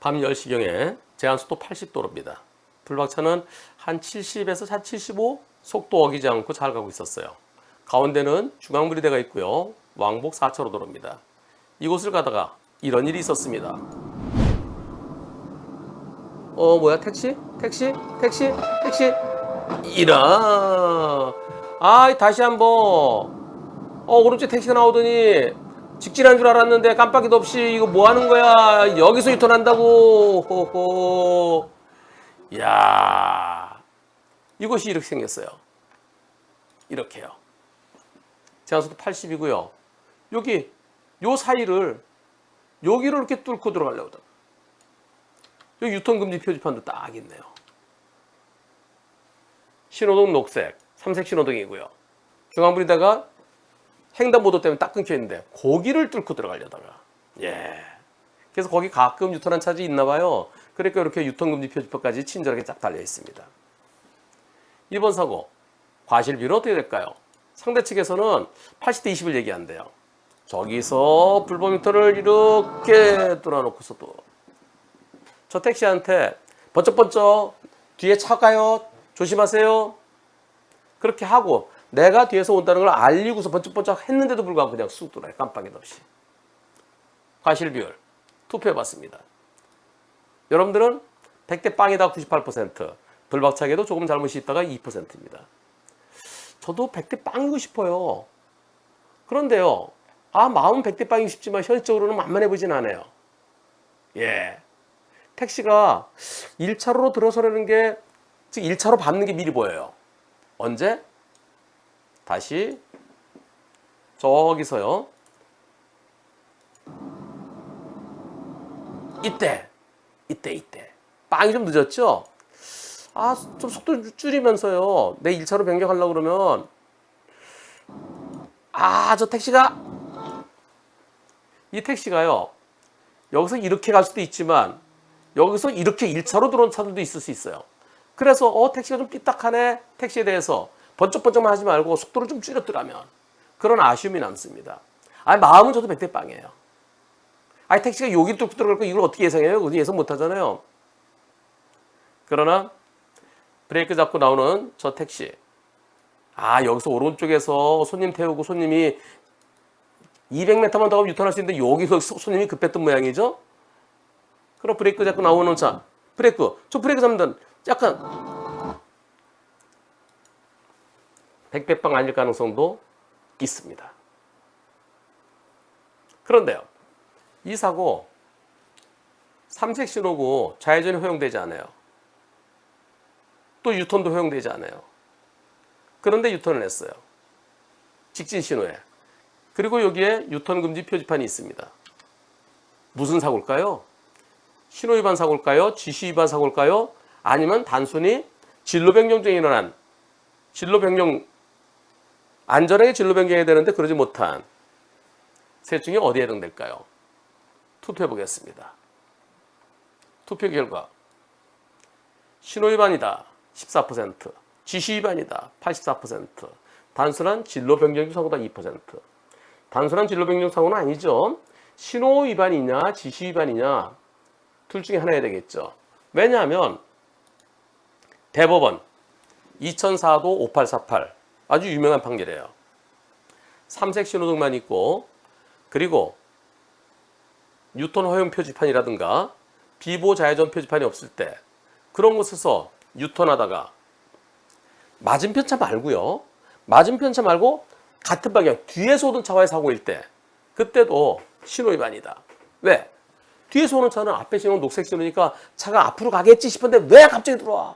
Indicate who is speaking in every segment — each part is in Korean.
Speaker 1: 밤 10시경에 제한 속도 80도로입니다. 불박차는 한 70에서 한 75 속도 어기지 않고 잘 가고 있었어요. 가운데는 중앙분리대가 있고요. 왕복 4차로 도로입니다. 이곳을 가다가 이런 일이 있었습니다. 어 뭐야 택시? 택시? 택시? 택시? 이라 아 다시 한번 어 오른쪽 택시가 나오더니 직진한 줄 알았는데 깜빡이도 없이 이거 뭐 하는 거야? 여기서 유턴한다고. 호호. 야. 이것이 이렇게 생겼어요. 이렇게요. 제한속도 80이고요. 여기 요 사이를 여기를 이렇게 뚫고 들어가려고. 여기 유턴금지 표지판도 딱 있네요. 신호등 녹색, 삼색 신호등이고요. 중앙불이다가 횡단보도 때문에 딱 끊겨 있는데 고기를 뚫고 들어가려다가 예. 그래서 거기 가끔 유턴한 차지 있나 봐요. 그러니까 이렇게 유턴금지 표지판까지 친절하게 쫙 달려 있습니다. 1번 사고 과실비는 어떻게 될까요? 상대 측에서는 80대 20을 얘기한대요. 저기서 불법 유턴을 이렇게 뚫어놓고서 또저 택시한테 번쩍번쩍 뒤에 차 가요. 조심하세요. 그렇게 하고 내가 뒤에서 온다는 걸 알리고서 번쩍번쩍 했는데도 불구하고 그냥 쑥 돌아요. 깜빡이도 없이. 과실 비율 투표해 봤습니다. 여러분들은 100대 빵이다 98%, 불박차게도 조금 잘못이 있다가 2%입니다. 저도 100대 빵이고 싶어요. 그런데요. 아, 마음은 100대 빵이고 싶지만 현실적으로는 만만해 보진 않아요. 예. 택시가 1차로로 들어서려는 게, 즉 1차로 밟는 게 미리 보여요. 언제? 다시 저기서요. 이때, 이때, 이때. 빵이 좀 늦었죠? 아, 좀 속도 줄이면서요. 내 1차로 변경하려고 그러면, 아, 저 택시가, 이 택시가요. 여기서 이렇게 갈 수도 있지만, 여기서 이렇게 1차로 들어온 차들도 있을 수 있어요. 그래서, 어, 택시가 좀 삐딱하네. 택시에 대해서 번쩍번쩍만 하지 말고 속도를 좀 줄였더라면. 그런 아쉬움이 남습니다. 아니, 마음은 저도 백대 빵이에요. 아니, 택시가 여기 뚫고 들어갈 거 이걸 어떻게 예상해요? 그거 예상 못 하잖아요. 그러나, 브레이크 잡고 나오는 저 택시. 아, 여기서 오른쪽에서 손님 태우고 손님이 200m만 더 가면 유턴할 수 있는데 여기서 소- 손님이 급했던 모양이죠? 그럼 브레이크 잡고 나오는 차. 브레이크. 저 브레이크 잡는 약간 백배빵 아닐 가능성도 있습니다. 그런데요. 이 사고 삼색 신호고 좌회전이 허용되지 않아요. 또 유턴도 허용되지 않아요. 그런데 유턴을 했어요. 직진 신호에. 그리고 여기에 유턴 금지 표지판이 있습니다. 무슨 사고일까요? 신호 위반 사고일까요? 지시 위반 사고일까요? 아니면 단순히 진로 변경 중에 일어난 진로 변경 안전하게 진로 변경해야 되는데 그러지 못한 셋 중에 어디에 해당될까요? 투표해 보겠습니다. 투표 결과 신호 위반이다 14%, 지시 위반이다 84%, 단순한 진로 변경 사고다 2%. 단순한 진로 변경 사고는 아니죠. 신호 위반이냐 지시 위반이냐 둘 중에 하나야 되겠죠. 왜냐하면 대법원 2004도 5848 아주 유명한 판결이에요. 삼색 신호등만 있고 그리고 유턴 허용 표지판이라든가 비보 좌회전 표지판이 없을 때 그런 곳에서 유턴하다가 맞은편 차 말고요. 맞은편 차 말고 같은 방향 뒤에서 오던 차와의 사고일 때 그때도 신호 위반이다. 왜? 뒤에서 오는 차는 앞에 신호 녹색 신호니까 차가 앞으로 가겠지 싶은데 왜 갑자기 들어와?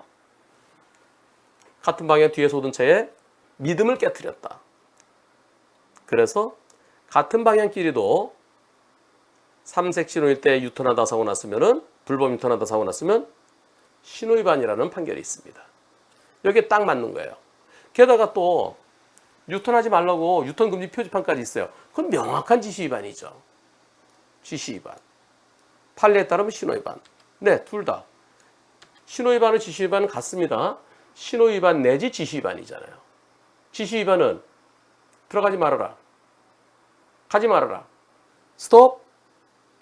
Speaker 1: 같은 방향 뒤에서 오던 차에 믿음을 깨뜨렸다. 그래서 같은 방향끼리도 삼색 신호일 때 유턴하다 사고 났으면은 불법 유턴하다 사고 났으면 신호 위반이라는 판결이 있습니다. 여기에 딱 맞는 거예요. 게다가 또 유턴하지 말라고 유턴 금지 표지판까지 있어요. 그건 명확한 지시 위반이죠. 지시 위반. 판례에 따르면 신호 위반. 네, 둘 다. 신호 위반은 지시 위반은 같습니다. 신호 위반 내지 지시 위반이잖아요. 지시 위반은 들어가지 말아라. 가지 말아라. 스톱.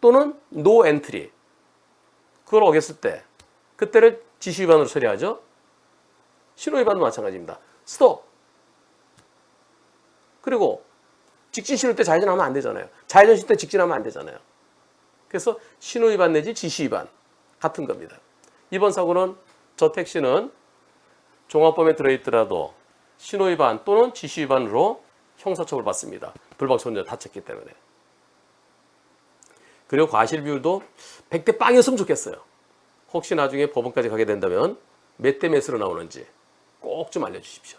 Speaker 1: 또는 no entry 그걸 어겼을 때 그때를 지시 위반으로 처리하죠. 신호 위반도 마찬가지입니다. 스톱. 그리고 직진 신호 때 좌회전하면 안 되잖아요. 좌회전 신호 때 직진하면 안 되잖아요. 그래서 신호 위반 내지 지시 위반 같은 겁니다. 이번 사고는 저 택시는 종합범에 들어있더라도 신호 위반 또는 지시 위반으로 형사처벌 받습니다. 운전 다쳤기 때문에. 그리고 과실 비율도 100대 빵이었으면 좋겠어요. 혹시 나중에 법원까지 가게 된다면 몇 대 몇으로 나오는지 꼭 좀 알려주십시오.